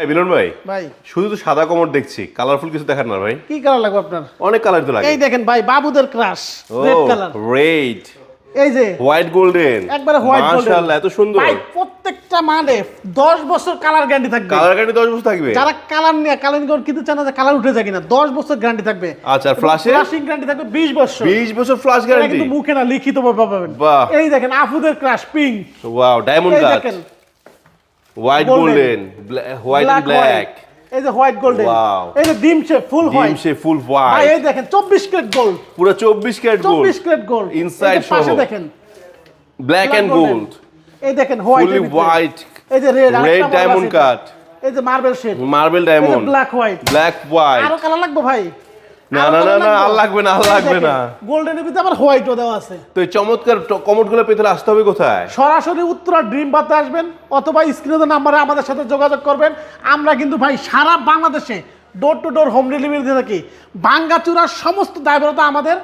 এই মিলন ভাই ভাই। শুধু তো সাদা কমর দেখছি কালারফুল কিছু দেখার না ভাই। কি কালার লাগবে আপনার? অনেক কালার তো লাগে। এই দেখেন ভাই বাবুদের ক্রাশ রেড কালার রেড এই যে হোয়াইট গোল্ডেন একবারে হোয়াইট মাশাআল্লাহ এত সুন্দর। ভাই প্রত্যেকটা মানে 10 বছর কালার গ্যারান্টি থাকবে। কালার গাড়ি 10 বছর থাকবে? যারা কালার নিয়ে কালার করে কিন্তু চান না যে কালার উঠে যায় কিনা 10 বছর গ্যারান্টি থাকবে। আচ্ছা ফ্ল্যাশে ফ্লাশিং গ্যারান্টি থাকবে 20 বছর। 20 বছর ফ্ল্যাশ গ্যারান্টি কিন্তু মুখে না লিখিত পাবেন। বাহ। এই দেখেন আফুদের crush pink wow diamond cut দেখেন white golden, golden white and black white। এই যে হোয়াইট গোল্ডেন. এই যে ডিম শেপ ফুল ডিম হোয়াইট সে ফুল ভাই হোয়াইট এই দেখেন 24 ক্যারেট গোল্ড পুরো 24 carat gold 24 carat gold Inside পাশে দেখেন। Black black and. গোল্ড এই দেখেন হোয়াইট ফুলি হোয়াইট এই যে রেড রেড ডায়মন্ড কাট এই যে marble shade marble diamond black white black white আরও কালার লাগবে ভাই। না না না না আর লাগবে না আর লাগবে না। গোল্ডেনের ভিতরে আবার হোয়াইটও দেওয়া আছে। তো এই চমৎকার কমোডগুলো পেতে হলে আসতে হবে কোথায়? সরাসরি উত্তরা ড্রিম বাতে আসবেন অথবা স্ক্রিনে নাম্বারে আমাদের সাথে যোগাযোগ করবেন। আমরা কিন্তু ভাই সারা বাংলাদেশে door to door home delivery দিয়ে থাকি। ভাঙ্গাচুরার সমস্ত দায়বরতা আমাদের